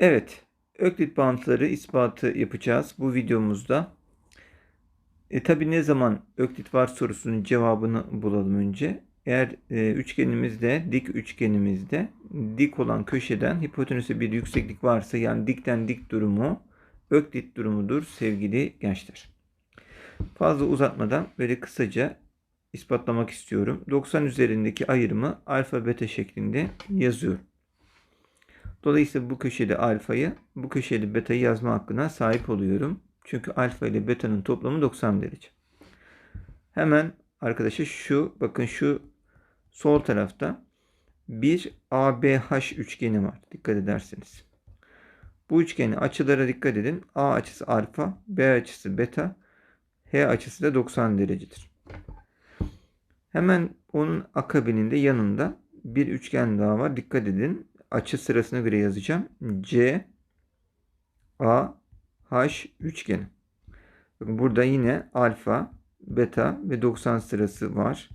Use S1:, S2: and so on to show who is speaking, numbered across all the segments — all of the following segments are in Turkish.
S1: Evet, Öklit bağıntıları ispatı yapacağız bu videomuzda. E, tabi ne zaman Öklit var sorusunun cevabını bulalım önce. Eğer e, üçgenimizde, dik üçgenimizde dik olan köşeden hipotenüse bir yükseklik varsa yani dikten dik durumu Öklit durumudur sevgili gençler. Fazla uzatmadan böyle kısaca ispatlamak istiyorum. 90 üzerindeki ayrımı alfa beta şeklinde yazıyorum. Dolayısıyla bu köşede alfayı, bu köşede beta'yı yazma hakkına sahip oluyorum. Çünkü alfa ile beta'nın toplamı 90 derece. Hemen arkadaşlar şu, bakın şu sol tarafta bir ABH üçgeni var. Dikkat ederseniz. Bu üçgenin açılara dikkat edin. A açısı alfa, B açısı beta, H açısı da 90 derecedir. Hemen onun akabininde yanında bir üçgen daha var. Dikkat edin açı sırasına göre yazacağım. C A H üçgeni. Bakın burada yine alfa, beta ve 90 sırası var.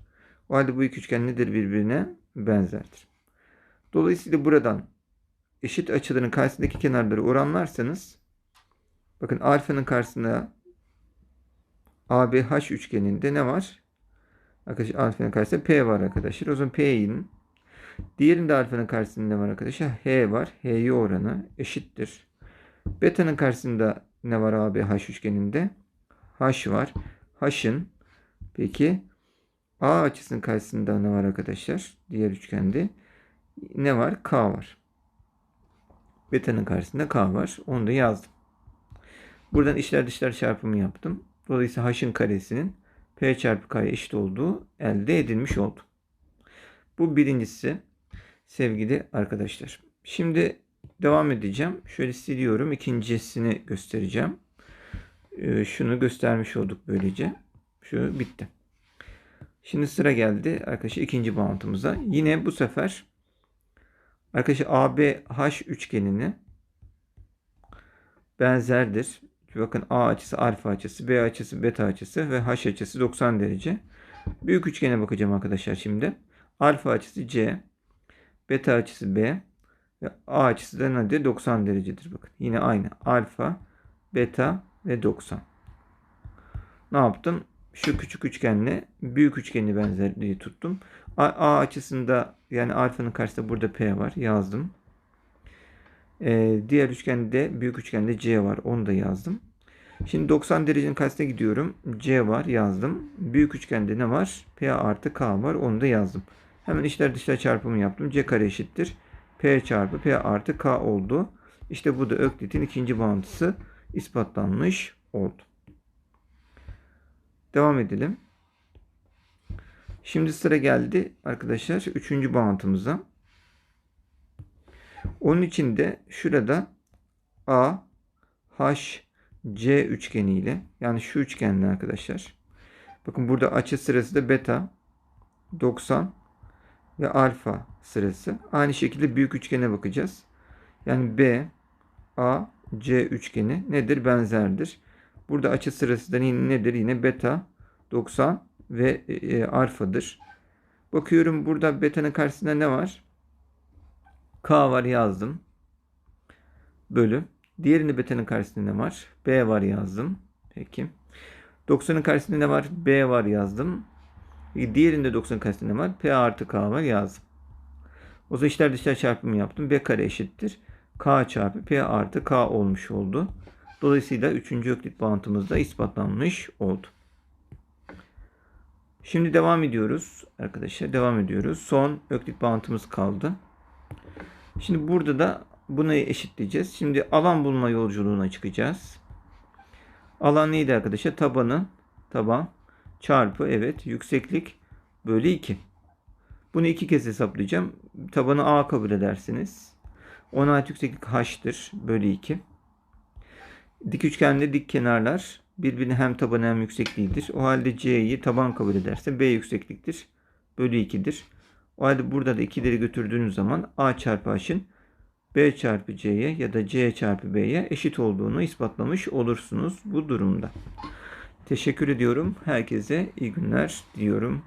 S1: O halde bu iki üçgen nedir birbirine benzerdir. Dolayısıyla buradan eşit açıların karşısındaki kenarları oranlarsanız bakın alfanın karşısında ABH üçgeninde ne var? Arkadaşlar alfanın karşısında P var arkadaşlar. O zaman P'nin Diğerinde alfanın karşısında ne var arkadaşlar? H var. H'ye oranı eşittir. Beta'nın karşısında ne var abi H üçgeninde? H var. H'ın peki A açısının karşısında ne var arkadaşlar? Diğer üçgende ne var? K var. Beta'nın karşısında K var. Onu da yazdım. Buradan içler dışlar çarpımı yaptım. Dolayısıyla H'ın karesinin P çarpı K'ya eşit olduğu elde edilmiş oldu. Bu birincisi sevgili arkadaşlar. Şimdi devam edeceğim. Şöyle siliyorum. İkincisini göstereceğim. Ee, şunu göstermiş olduk böylece. Şu bitti. Şimdi sıra geldi arkadaşlar ikinci bağıntımıza. Yine bu sefer arkadaşlar ABH üçgenini benzerdir. Bakın A açısı alfa açısı, B açısı beta açısı ve H açısı 90 derece. Büyük üçgene bakacağım arkadaşlar şimdi. Alfa açısı C, beta açısı B ve A açısı da nedir? 90 derecedir. Bakın yine aynı. Alfa, beta ve 90. Ne yaptım? Şu küçük üçgenle büyük üçgeni benzerliği tuttum. A, açısında yani alfanın karşısında burada P var. Yazdım. Ee, diğer üçgende büyük üçgende C var. Onu da yazdım. Şimdi 90 derecenin karşısına gidiyorum. C var yazdım. Büyük üçgende ne var? P artı K var. Onu da yazdım. Hemen içler dışlar çarpımı yaptım. C kare eşittir. P çarpı P artı K oldu. İşte bu da Öklit'in ikinci bağıntısı ispatlanmış oldu. Devam edelim. Şimdi sıra geldi arkadaşlar üçüncü bağıntımıza. Onun için de şurada A, H, C üçgeniyle yani şu üçgenle arkadaşlar. Bakın burada açı sırası da beta 90 ve alfa sırası. Aynı şekilde büyük üçgene bakacağız. Yani B, A, C üçgeni nedir? Benzerdir. Burada açı sırası da nedir? Yine beta 90 ve e, e, alfadır. Bakıyorum burada beta'nın karşısında ne var? K var yazdım. Bölü. Diğerinde beta'nın karşısında ne var? B var yazdım. Peki. 90'ın karşısında ne var? B var yazdım. Diğerinde 90 karşısında ne var? P artı K var yazdım. O zaman içler dışlar çarpımı yaptım. B kare eşittir. K çarpı P artı K olmuş oldu. Dolayısıyla 3. öklit bağıntımız da ispatlanmış oldu. Şimdi devam ediyoruz arkadaşlar. Devam ediyoruz. Son öklit bağıntımız kaldı. Şimdi burada da bunu eşitleyeceğiz. Şimdi alan bulma yolculuğuna çıkacağız. Alan neydi arkadaşlar? Tabanı, taban çarpı evet yükseklik bölü 2. Bunu iki kez hesaplayacağım. Tabanı A kabul edersiniz. Ona ait yükseklik H'tır. Bölü 2. Dik üçgende dik kenarlar birbirine hem tabanı hem yüksekliğidir. O halde C'yi taban kabul ederse B yüksekliktir. Bölü 2'dir. O halde burada da 2'leri götürdüğünüz zaman A çarpı H'ın B çarpı C'ye ya da C çarpı B'ye eşit olduğunu ispatlamış olursunuz bu durumda. Teşekkür ediyorum. Herkese iyi günler diliyorum.